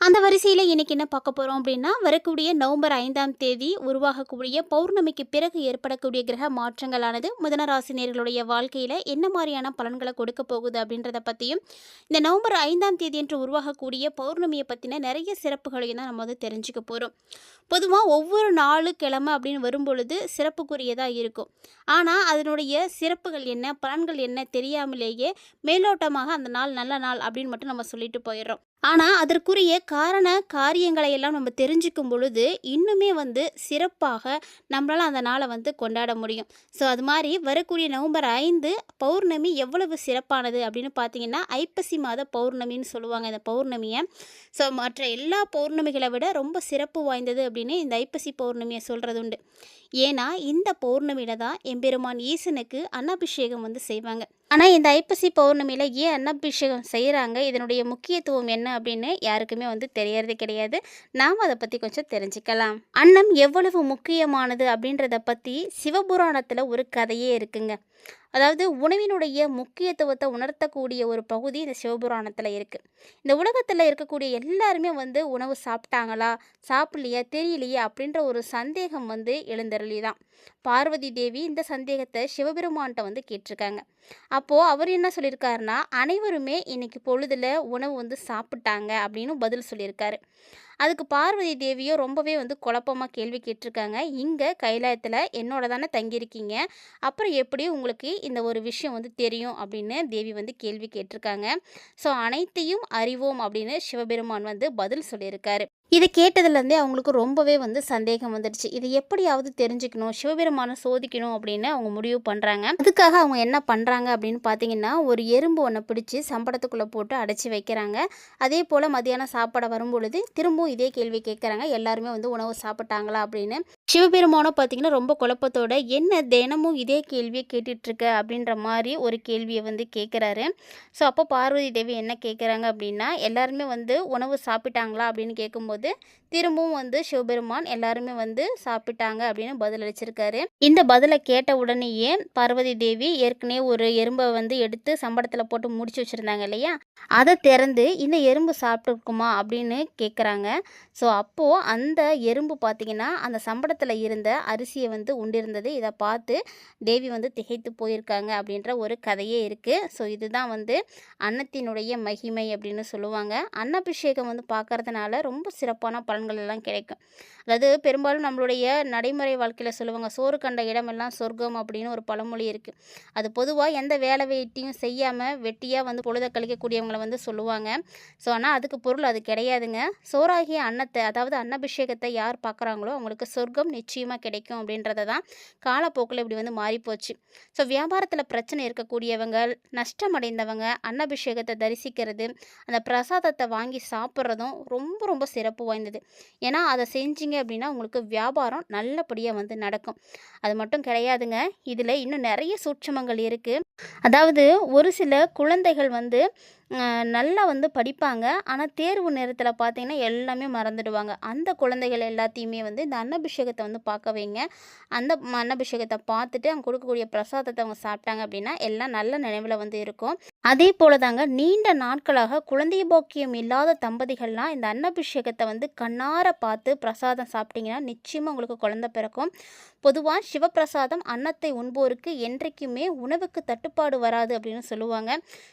அந்த வரிசையில் இன்னைக்கு என்ன பார்க்க போகிறோம் அப்படின்னா வரக்கூடிய நவம்பர் ஐந்தாம் தேதி உருவாகக்கூடிய பௌர்ணமிக்கு பிறகு ஏற்படக்கூடிய கிரக மாற்றங்களானது மிதன ராசினியர்களுடைய வாழ்க்கையில் என்ன மாதிரியான பலன்களை கொடுக்க போகுது அப்படின்றத பற்றியும் இந்த நவம்பர் ஐந்தாம் தேதி என்று உருவாகக்கூடிய பௌர்ணமியை பற்றின நிறைய சிறப்புகளையும் தான் நம்ம வந்து தெரிஞ்சுக்க போகிறோம் பொதுவாக ஒவ்வொரு நாலு கிழமை அப்படின்னு வரும்பொழுது சிறப்புக்குரியதாக இருக்கும். ஆனால் அதனுடைய சிறப்புகள் என்ன பலன்கள் என்ன தெரியாமலேயே மேலோட்டமாக அந்த நாள் நல்ல நாள் அப்படின்னு மட்டும் நம்ம சொல்லிட்டு போயிடுறோம். ஆனால் அதற்குரிய காரண காரியங்களை எல்லாம் நம்ம தெரிஞ்சுக்கும் பொழுது இன்னுமே வந்து சிறப்பாக நம்மளால் அந்த நாளை வந்து கொண்டாட முடியும். ஸோ அது மாதிரி வரக்கூடிய நவம்பர் ஐந்து பௌர்ணமி எவ்வளவு சிறப்பானது அப்படின்னு பார்த்தீங்கன்னா ஐப்பசி மாத பௌர்ணமின்னு சொல்லுவாங்க இந்த பௌர்ணமியை. ஸோ மற்ற எல்லா பௌர்ணமிகளை விட ரொம்ப சிறப்பு வாய்ந்தது அப்படின்னு இந்த ஐப்பசி பௌர்ணமியை சொல்கிறது உண்டு. ஏன்னா இந்த பௌர்ணமியில் தான் எம்பெருமான் ஈசனுக்கு அன்னாபிஷேகம் வந்து செய்வாங்க. ஆனால் இந்த ஐப்பசி பௌர்ணமியில் ஏன் அன்னபிஷேகம் செய்கிறாங்க இதனுடைய முக்கியத்துவம் என்ன அப்படின்னு யாருக்குமே வந்து தெரியறது கிடையாது. நாம் அதை பற்றி கொஞ்சம் தெரிஞ்சுக்கலாம். அன்னம் எவ்வளவு முக்கியமானது அப்படின்றத பற்றி சிவபுராணத்தில் ஒரு கதையே இருக்குங்க. அதாவது உணவினுடைய முக்கியத்துவத்தை உணர்த்தக்கூடிய ஒரு பகுதி இந்த சிவபுராணத்தில் இருக்குது இந்த உலகத்தில் இருக்கக்கூடிய எல்லாருமே வந்து உணவு சாப்பிட்டாங்களா சாப்பிடலையா தெரியலையா அப்படின்ற ஒரு சந்தேகம் வந்து எழுந்தருளி தான் பார்வதி தேவி இந்த சந்தேகத்தை சிவபெருமான்கிட்ட வந்து கேட்டிருக்காங்க. அப்போது அவர் என்ன சொல்லியிருக்காருன்னா அனைவருமே இன்னைக்கு பொழுதில் உணவு வந்து சாப்பிட்டாங்க அப்படின்னு பதில் சொல்லியிருக்காரு. அதுக்கு பார்வதி தேவியோ ரொம்பவே வந்து குழப்பமாக கேள்வி கேட்டிருக்காங்க. இங்கே கைலாயத்தில் என்னோட தானே தங்கியிருக்கீங்க. அப்புறம் எப்படி உங்களுக்கு இந்த ஒரு விஷயம் வந்து தெரியும் அப்படின்னு தேவி வந்து கேள்வி கேட்டிருக்காங்க. ஸோ அனைத்தையும் அறிவோம் அப்படின்னு சிவபெருமான் வந்து பதில் சொல்லியிருக்காரு. இதை கேட்டதுலேருந்தே அவங்களுக்கு ரொம்பவே வந்து சந்தேகம் வந்துடுச்சு. இதை எப்படியாவது தெரிஞ்சுக்கணும் சிவபெருமானை சோதிக்கணும் அப்படின்னு அவங்க முடிவு பண்ணுறாங்க அதுக்காக அவங்க என்ன பண்ணுறாங்க அப்படின்னு பார்த்தீங்கன்னா ஒரு எறும்பு ஒன்றை பிடிச்சி சம்பளத்துக்குள்ளே போட்டு அடைச்சி வைக்கிறாங்க. அதே போல் மதியானம் சாப்பாடு வரும்பொழுது திரும்பவும் இதே கேள்வி கேட்குறாங்க. எல்லாருமே வந்து உணவு சாப்பிட்டாங்களா அப்படின்னு சிவபெருமானும் பார்த்தீங்கன்னா ரொம்ப குழப்பத்தோட என்ன தினமும் இதே கேள்வியை கேட்டுட்ருக்க? அப்படின்ற மாதிரி ஒரு கேள்வியை வந்து கேட்குறாரு. ஸோ அப்போ பார்வதி தேவி என்ன கேட்குறாங்க அப்படின்னா எல்லாருமே வந்து உணவு சாப்பிட்டாங்களா? அப்படின்னு கேட்கும்போது திரும்பவும் வந்து சிவபெருமான் எல்லாருமே வந்து சாப்பிட்டாங்க அப்படின்னு பதில் அளிச்சிருக்காரு. இந்த பதிலை கேட்ட உடனேயே பார்வதி தேவி ஏற்கனவே ஒரு எறும்பை வந்து எடுத்து சம்படத்தில் போட்டு முடிச்சு வச்சுருந்தாங்க இல்லையா? அதை திறந்து இந்த எறும்பு சாப்பிட்டுருக்குமா? அப்படின்னு கேட்குறாங்க. ஸோ அப்போது அந்த எறும்பு பார்த்திங்கன்னா அந்த சம்பளத்தில் இருந்த அரிசியை வந்து உண்டிருந்தது. இதை பார்த்து தேவி வந்து திகைத்து போயிருக்காங்க அப்படின்ற ஒரு கதையே இருக்குது ஸோ இதுதான் வந்து அன்னத்தினுடைய மகிமை அப்படின்னு சொல்லுவாங்க. அன்னபிஷேகம் வந்து பார்க்கறதுனால ரொம்ப சிறப்பான பலன்கள் எல்லாம் கிடைக்கும். அதாவது பெரும்பாலும் நம்மளுடைய நடைமுறை வாழ்க்கையில் சொல்லுவாங்க சோறு கண்ட இடமெல்லாம் சொர்க்கம் அப்படின்னு ஒரு பழமொழி இருக்குது அது பொதுவாக எந்த வேலை வெட்டியும் செய்யாமல் வெட்டியாக வந்து பொழுத கழிக்கக்கூடியவங்களை வந்து சொல்லுவாங்க. ஸோ ஆனால் அதுக்கு பொருள் அது கிடையாதுங்க. சோறாகிய அன்னத்தை அதாவது அன்னபிஷேகத்தை யார் பார்க்குறாங்களோ அவங்களுக்கு சொர்க்கம் நிச்சயமாக கிடைக்கும் அப்படின்றத தான் காலப்போக்கில் இப்படி வந்து மாறிப்போச்சு. ஸோ வியாபாரத்தில் பிரச்சனை இருக்கக்கூடியவங்க நஷ்டமடைந்தவங்க அன்னபிஷேகத்தை தரிசிக்கிறது அந்த பிரசாதத்தை வாங்கி சாப்பிட்றதும் ரொம்ப ரொம்ப சிறப்பு வாய்ந்தது. ஏன்னா அதை செஞ்சீங்க அப்படின்னா உங்களுக்கு வியாபாரம் நல்லபடியாக வந்து நடக்கும். அது மட்டும் கிடையாதுங்க. இதில் இன்னும் நிறைய சூட்சமங்கள் இருக்குது அதாவது ஒரு சில குழந்தைகள் வந்து நல்லா வந்து படிப்பாங்க. ஆனால் தேர்வு நேரத்தில் பார்த்தீங்கன்னா எல்லாமே மறந்துடுவாங்க. அந்த குழந்தைகள் எல்லாத்தையுமே வந்து இந்த அன்னபிஷேகத்தை வந்து பார்க்க வைங்க. அந்த அன்னபிஷேகத்தை பார்த்துட்டு அவங்க கொடுக்கக்கூடிய பிரசாதத்தை அவங்க சாப்பிட்டாங்க அப்படின்னா எல்லாம் நல்ல நினைவில் வந்து இருக்கும். அதே போல தாங்க நீண்ட நாட்களாக குழந்தை பாக்கியம் இல்லாத தம்பதிகள்லாம் இந்த அன்னபிஷேகத்தை வந்து கண்ணார பார்த்து பிரசாதம் சாப்பிட்டீங்கன்னா நிச்சயமாக உங்களுக்கு குழந்தை பிறக்கும். பொதுவாக சிவப்பிரசாதம் அன்னத்தை உண்போருக்கு என்றைக்குமே உணவுக்கு தட்டுப்பாடு வராது அப்படின்னு சொல்லுவாங்க.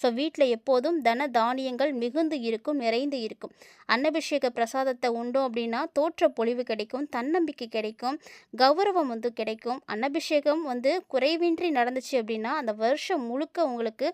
ஸோ வீட்டில் எப்போதும் தன தானியங்கள் மிகுந்து இருக்கும் நிறைந்து இருக்கும். அன்னபிஷேக பிரசாதத்தை உண்டோம் அப்படின்னா தோற்ற பொழிவு கிடைக்கும் தன்னம்பிக்கை கிடைக்கும் கௌரவம் வந்து கிடைக்கும். அன்னபிஷேகம் வந்து குறைவின்றி நடந்துச்சு அப்படின்னா அந்த வருஷம் முழுக்க உங்களுக்கு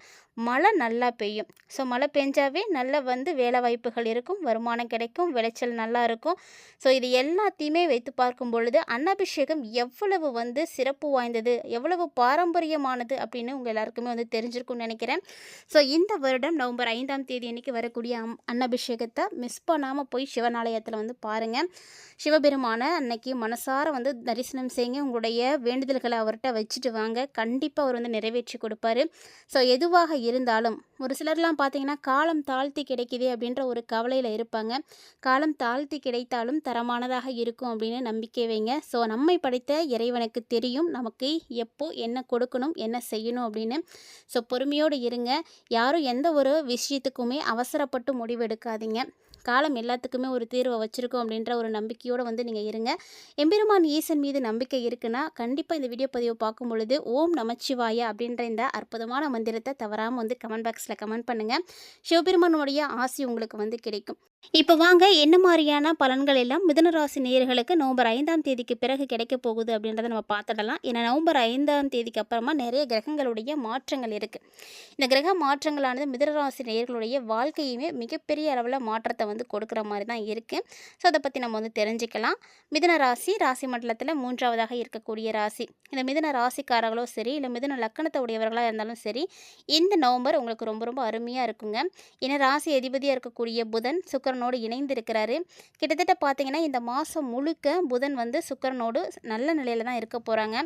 மழை நல்லா பெய்யும். ஸோ மழை பெஞ்சாவே நல்ல வந்து வேலை வாய்ப்புகள் இருக்கும் வருமானம் கிடைக்கும் விளைச்சல் நல்லா இருக்கும். ஸோ இது எல்லாத்தையுமே வைத்து பார்க்கும் பொழுது அன்னபிஷேகம் எவ்வளவு வந்து சிறப்பு வாய்ந்தது எவ்வளவு பாரம்பரியமானது அப்படின்னு உங்கள் எல்லாருக்குமே வந்து தெரிஞ்சிருக்கும்னு நினைக்கிறேன். ஸோ இந்த வருடம் நவம்பர் ஐந்தாம் தேதி அன்னைக்கு வரக்கூடிய அன்னபிஷேகத்தை மிஸ் பண்ணாமல் போய் சிவனாலயத்தில் வந்து பாருங்கள் சிவபெருமான அன்னைக்கு மனசார வந்து தரிசனம் செய்யுங்க உங்களுடைய வேண்டுதல்களை அவர்கிட்ட வச்சுட்டு வாங்க. கண்டிப்பாக அவர் வந்து நிறைவேற்றி கொடுப்பாரு. ஸோ எதுவாக இருந்தாலும் ஒரு சிலர்லாம் பார்த்தீங்கன்னா காலம் தாழ்த்தி கிடைக்குதே அப்படின்ற ஒரு கவலையில் இருப்பாங்க. காலம் தாழ்த்தி கிடைத்தாலும் தரமானதாக இருக்கும் அப்படின்னு நம்பிக்கை வைங்க. ஸோ நம்மை படைத்த இறைவனுக்கு தெரியும். நமக்கு எப்போ என்ன கொடுக்கணும் என்ன செய்யணும் அப்படின்னு. ஸோ பொறுமையோடு இருங்க. யாரும் எந்த ஒரு விஷயத்துக்குமே அவசரப்பட்டு முடிவெடுக்காதீங்க. காலம் எல்லாத்துக்குமே ஒரு தீர்வை வச்சுருக்கோம் அப்படின்ற ஒரு நம்பிக்கையோடு வந்து நீங்கள் இருங்க. எம்பெருமான் ஈசன் மீது நம்பிக்கை இருக்குன்னா கண்டிப்பாக இந்த வீடியோ பதிவை பார்க்கும் பொழுது ஓம் நமச்சிவாய அப்படின்ற இந்த அற்புதமான மந்திரத்தை தவறாமல் வந்து கமெண்ட் பாக்ஸில் கமெண்ட் பண்ணுங்கள் சிவபெருமானுடைய ஆசி உங்களுக்கு வந்து கிடைக்கும். இப்போ வாங்க என்ன மாதிரியான பலன்கள் எல்லாம் மிதுன ராசி நேயர்களுக்கு நவம்பர் ஐந்தாம் தேதிக்கு பிறகு கிடைக்க போகுது அப்படின்றத நம்ம பார்த்துடலாம். ஏன்னா நவம்பர் ஐந்தாம் தேதிக்கு அப்புறமா நிறைய கிரகங்களுடைய மாற்றங்கள் இருக்குது இந்த கிரக மாற்றங்களானது மிதனராசி நேர்களுடைய வாழ்க்கையுமே மிகப்பெரிய அளவில் மாற்றத்தை வந்து கொடுக்குற மாதிரி தான் இருக்குது ஸோ அதை பற்றி நம்ம வந்து தெரிஞ்சுக்கலாம். மிதன ராசி ராசி மண்டலத்தில் மூன்றாவதாக இருக்கக்கூடிய ராசி. இந்த மிதன ராசிக்காரர்களோ சரி இல்லை மிதுன லக்கணத்தை உடையவர்களாக இருந்தாலும் சரி இந்த நவம்பர் உங்களுக்கு ரொம்ப ரொம்ப அருமையாக இருக்குங்க. ஏன்னா ராசி அதிபதியாக இருக்கக்கூடிய புதன் சுக்கரனோடு இணைந்து இருக்கிறாரு கிட்டத்தட்ட பார்த்தீங்கன்னா இந்த மாதம் முழுக்க புதன் வந்து சுக்கரனோடு நல்ல நிலையில் தான் இருக்க போகிறாங்க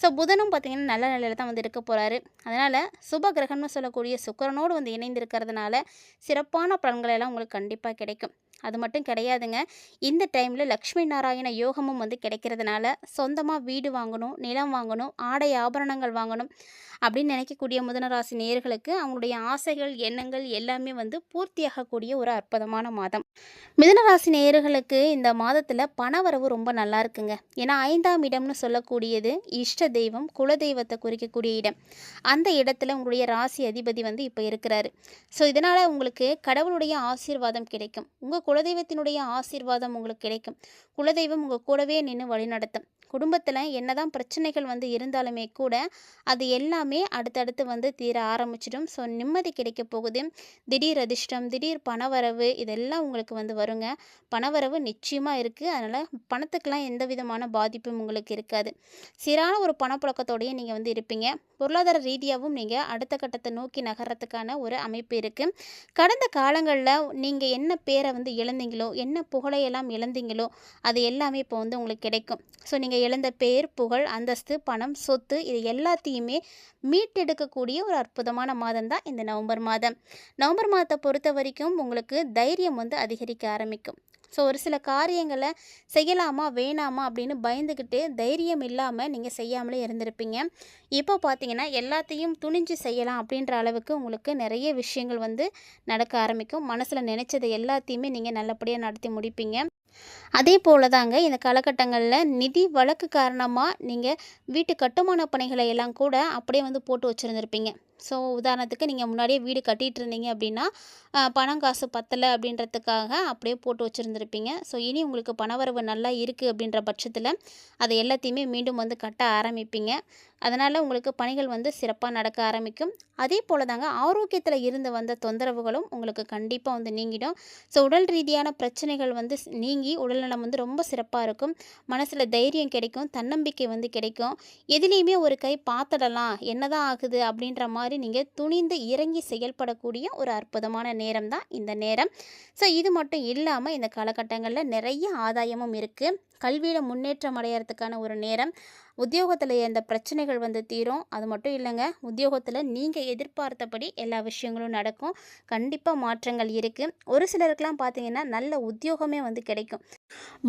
ஸோ புதனும் பார்த்தீங்கன்னா நல்ல நிலையில் தான் வந்து இருக்க போகிறாரு அதனால் சுப கிரகம்னு சொல்லக்கூடிய சுக்கரனோடு வந்து இணைந்து இருக்கிறதுனால சிறப்பான பலன்களெல்லாம் உங்களுக்கு கண்டிப்பாக கிடைக்கும். அது மட்டும் கிடையாதுங்க. இந்த டைமில் லக்ஷ்மி நாராயண யோகமும் வந்து கிடைக்கிறதுனால சொந்தமாக வீடு வாங்கணும் நிலம் வாங்கணும் ஆடை ஆபரணங்கள் வாங்கணும் அப்படின்னு நினைக்கக்கூடிய முதனராசி நேர்களுக்கு அவங்களுடைய ஆசைகள் எண்ணங்கள் எல்லாமே வந்து பூர்த்தியாகக்கூடிய ஒரு அற்புதமான மாதம். மிதனராசி நேயர்களுக்கு இந்த மாதத்தில் பணவரவு ரொம்ப நல்லா இருக்குங்க. ஏன்னா ஐந்தாம் இடம்னு சொல்லக்கூடியது இஷ்ட தெய்வம் குலதெய்வத்தை குறிக்கக்கூடிய இடம். அந்த இடத்துல உங்களுடைய ராசி அதிபதி வந்து இப்போ இருக்கிறாரு. ஸோ இதனால் உங்களுக்கு கடவுளுடைய ஆசீர்வாதம் கிடைக்கும். உங்கள் குலதெய்வத்தினுடைய ஆசீர்வாதம் உங்களுக்கு கிடைக்கும். குலதெய்வம் உங்கள் கூடவே நின்று வழிநடத்தும். குடும்பத்தில் என்னதான் பிரச்சனைகள் வந்து இருந்தாலுமே கூட அது எல்லாமே அடுத்தடுத்து வந்து தீர ஆரம்பிச்சிடும். ஸோ நிம்மதி கிடைக்க போகுது. திடீர் அதிர்ஷ்டம் திடீர் பணவரவு இதெல்லாம் உங்களுக்கு வந்து வருங்க. பணவரவு நிச்சயமாக இருக்குது அதனால் பணத்துக்கெல்லாம் எந்த விதமான பாதிப்பும் உங்களுக்கு இருக்காது. சீரான ஒரு பணப்புழக்கத்தோடையே நீங்கள் வந்து இருப்பீங்க. பொருளாதார ரீதியாகவும் நீங்கள் அடுத்த கட்டத்தை நோக்கி நகர்றதுக்கான ஒரு அமைப்பு இருக்குது கடந்த காலங்களில் நீங்கள் என்ன பேரை வந்து இழந்தீங்களோ என்ன புகழையெல்லாம் இழந்தீங்களோ அது எல்லாமே இப்போ வந்து உங்களுக்கு கிடைக்கும். ஸோ நீங்கள் இழந்த பேர் புகழ் அந்தஸ்து பணம் சொத்து இது எல்லாத்தையுமே மீட்டெடுக்கக்கூடிய ஒரு அற்புதமான மாதம் தான் இந்த நவம்பர் மாதம். நவம்பர் மாதத்தை பொறுத்த வரைக்கும் உங்களுக்கு தைரியம் வந்து அதிகரிக்க ஆரம்பிக்கும். ஸோ ஒரு சில காரியங்களை செய்யலாமா வேணாமா அப்படின்னு பயந்துக்கிட்டு தைரியம் இல்லாமல் நீங்கள் செய்யாமலே இருந்திருப்பீங்க. இப்போ பார்த்தீங்கன்னா எல்லாத்தையும் துணிஞ்சு செய்யலாம் அப்படின்ற அளவுக்கு உங்களுக்கு நிறைய விஷயங்கள் வந்து நடக்க ஆரம்பிக்கும். மனசில் நினச்சதை எல்லாத்தையுமே நீங்கள் நல்லபடியாக நடத்தி முடிப்பீங்க. அதே போல தாங்க இந்த காலகட்டங்களில் நிதி வழக்கு காரணமாக நீங்கள் வீட்டு கட்டுமான பணிகளை எல்லாம் கூட அப்படியே வந்து போட்டு வச்சுருந்துருப்பீங்க. ஸோ உதாரணத்துக்கு நீங்கள் முன்னாடியே வீடு கட்டிகிட்டு இருந்தீங்க அப்படின்னா பணம் காசு பத்தலை அப்படின்றதுக்காக அப்படியே போட்டு வச்சுருந்துருப்பீங்க. ஸோ இனி உங்களுக்கு பணவரவு நல்லா இருக்குது அப்படின்ற பட்சத்தில் அதை எல்லாத்தையுமே மீண்டும் வந்து கட்ட ஆரம்பிப்பீங்க. அதனால் உங்களுக்கு பணிகள் வந்து சிறப்பாக நடக்க ஆரம்பிக்கும். அதே போல் தாங்க ஆரோக்கியத்தில் இருந்து வந்த தொந்தரவுகளும் உங்களுக்கு கண்டிப்பாக வந்து நீங்கிடும். ஸோ உடல் ரீதியான பிரச்சனைகள் வந்து நீங்கி உடல்நலம் வந்து ரொம்ப சிறப்பாக இருக்கும். மனசில் தைரியம் கிடைக்கும். தன்னம்பிக்கை வந்து கிடைக்கும். எதுலேயுமே ஒரு கை பார்த்துடலாம். என்னதான் ஆகுது அப்படின்ற மாதிரி நீங்கள் துணிந்து இறங்கி செயல்படக்கூடிய ஒரு அற்புதமான நேரம் தான் இந்த நேரம். ஸோ இது மட்டும் இல்லாமல் இந்த காலகட்டங்களில் நிறைய ஆதாயமும் இருக்குது கல்வியில் முன்னேற்றம் அடையிறதுக்கான ஒரு நேரம். உத்தியோகத்தில் எந்த பிரச்சனைகள் வந்து தீரும் அது மட்டும் இல்லைங்க. உத்தியோகத்தில் நீங்கள் எதிர்பார்த்தபடி எல்லா விஷயங்களும் நடக்கும். கண்டிப்பாக மாற்றங்கள் இருக்குது ஒரு சிலருக்கெலாம் பார்த்தீங்கன்னா நல்ல உத்தியோகமே வந்து கிடைக்கும்.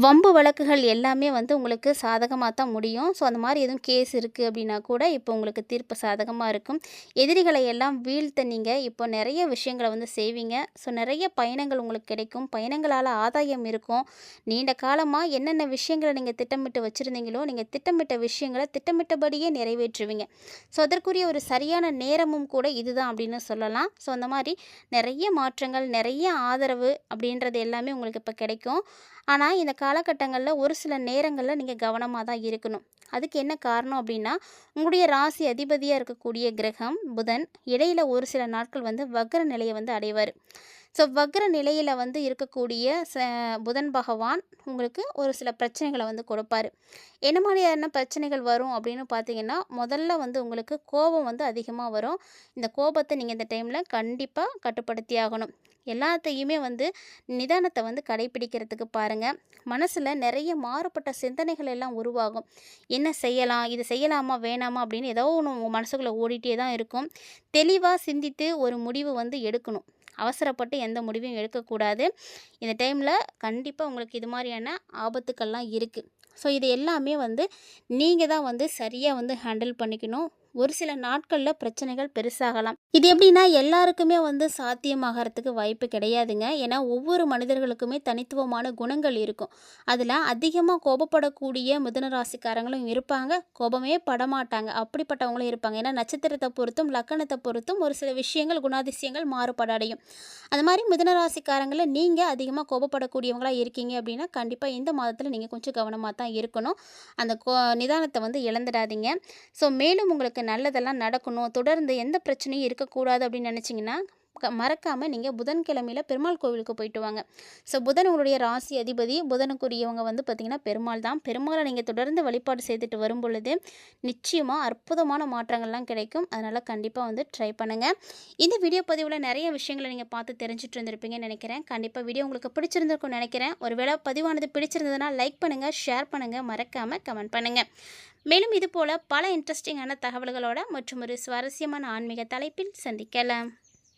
வம்பு வழக்குகள் எல்லாமே வந்து உங்களுக்கு சாதகமாக தான் முடியும். ஸோ அந்த மாதிரி எதுவும் கேஸ் இருக்குது அப்படின்னா கூட இப்போ உங்களுக்கு தீர்ப்பு சாதகமாக இருக்கும். எதிரிகளை எல்லாம் வீழ்த்த நீங்கள் இப்போ நிறைய விஷயங்களை வந்து செய்வீங்க. ஸோ நிறைய பயணங்கள் உங்களுக்கு கிடைக்கும். பயணங்களால் ஆதாயம் இருக்கும். நீண்ட காலமாக என்னென்ன விஷயங்களை நீங்கள் திட்டமிட்டு வச்சுருந்தீங்களோ நீங்கள் திட்டமிட்ட விஷயம் விஷயங்களை திட்டமிட்டபடியே நிறைவேற்றுவீங்க. ஸோ அதற்குரிய ஒரு சரியான நேரமும் கூட இதுதான் அப்படின்னு சொல்லலாம். ஸோ அந்த மாதிரி நிறைய மாற்றங்கள் நிறைய ஆதரவு அப்படின்றது எல்லாமே உங்களுக்கு இப்போ கிடைக்கும். ஆனால் இந்த காலகட்டங்களில் ஒரு சில நேரங்களில் நீங்கள் கவனமாக தான் இருக்கணும். அதுக்கு என்ன காரணம் அப்படின்னா உங்களுடைய ராசி அதிபதியாக இருக்கக்கூடிய கிரகம் புதன் இடையில ஒரு சில நாட்கள் வந்து வக்ர நிலையை வந்து அடைவார். ஸோ வக்ர நிலையில் வந்து இருக்கக்கூடிய ச புதன் பகவான் உங்களுக்கு ஒரு சில பிரச்சனைகளை வந்து கொடுப்பாரு. என்ன மாதிரியான பிரச்சனைகள் வரும் அப்படின்னு பார்த்தீங்கன்னா முதல்ல வந்து உங்களுக்கு கோபம் வந்து அதிகமாக வரும். இந்த கோபத்தை நீங்கள் இந்த டைமில் கண்டிப்பாக கட்டுப்படுத்தி ஆகணும். எல்லாத்தையுமே வந்து நிதானத்தை வந்து கடைப்பிடிக்கிறதுக்கு பாருங்கள் மனசில் நிறைய மாறுபட்ட சிந்தனைகள் எல்லாம் உருவாகும். என்ன செய்யலாம்? இது செய்யலாமா? வேணாமா? அப்படின்னு ஏதோ ஒன்று உங்கள் மனசுக்குள்ளே ஓடிட்டே தான் இருக்கும். தெளிவாக சிந்தித்து ஒரு முடிவு வந்து எடுக்கணும். அவசரப்பட்டு எந்த முடிவையும் எடுக்கக்கூடாது. இந்த டைமில் கண்டிப்பாக உங்களுக்கு இது மாதிரியான ஆபத்துக்கள்லாம் இருக்குது ஸோ இது எல்லாமே வந்து நீங்கள் தான் வந்து சரியாக வந்து ஹேண்டில் பண்ணிக்கணும். ஒரு சில நாட்களில் பிரச்சனைகள் பெருசாகலாம். இது எப்படின்னா எல்லாருக்குமே வந்து சாத்தியமாகறதுக்கு வாய்ப்பு கிடையாதுங்க. ஏன்னா ஒவ்வொரு மனிதர்களுக்குமே தனித்துவமான குணங்கள் இருக்கும். அதில் அதிகமாக கோபப்படக்கூடிய மிதுன ராசிக்காரங்களும் இருப்பாங்க. கோபமே படமாட்டாங்க. அப்படிப்பட்டவங்களும் இருப்பாங்க. ஏன்னா நட்சத்திரத்தை பொறுத்தும் லக்கணத்தை பொறுத்தும் ஒரு சில விஷயங்கள் குணாதிசயங்கள் மாறுபாடு அடையும். அது மாதிரி மிதுன ராசிக்காரங்களை நீங்கள் அதிகமாக கோபப்படக்கூடியவங்களாக இருக்கீங்க அப்படின்னா கண்டிப்பாக இந்த மாதத்தில் நீங்கள் கொஞ்சம் கவனமாக தான் இருக்கணும். அந்த கோ நிதானத்தை வந்து இழந்துடாதீங்க. ஸோ மேலும் உங்களுக்கு நல்லதெல்லாம் நடக்கணும். தொடர்ந்து எந்த பிரச்சனையும் இருக்கக்கூடாது அப்படின்னு நினச்சிங்கன்னா மறக்காமல் நீங்கள் புதன்கிழமையில் பெருமாள் கோவிலுக்கு போயிட்டு வாங்க. ஸோ புதன் உங்களுடைய ராசி அதிபதி புதனுக்குரியவங்க வந்து பார்த்திங்கன்னா பெருமாள் தான். பெருமாளை நீங்கள் தொடர்ந்து வழிபாடு செய்துட்டு வரும் பொழுது நிச்சயமாக அற்புதமான மாற்றங்கள்லாம் கிடைக்கும். அதனால் கண்டிப்பாக வந்து ட்ரை பண்ணுங்கள் இந்த வீடியோ பதிவில் நிறைய விஷயங்களை நீங்கள் பார்த்து தெரிஞ்சுட்டு இருந்திருப்பீங்கன்னு நினைக்கிறேன். கண்டிப்பாக வீடியோ உங்களுக்கு பிடிச்சிருந்திருக்கும்னு நினைக்கிறேன். ஒருவேளை பதிவானது பிடிச்சிருந்ததுன்னா லைக் பண்ணுங்கள் ஷேர் பண்ணுங்கள் மறக்காமல் கமெண்ட் பண்ணுங்கள் மேலும் இதுபோல் பல இன்ட்ரெஸ்டிங்கான தகவல்களோட மற்றும் ஒரு சுவாரஸ்யமான ஆன்மீக தலைப்பில் சந்திக்கலாம்.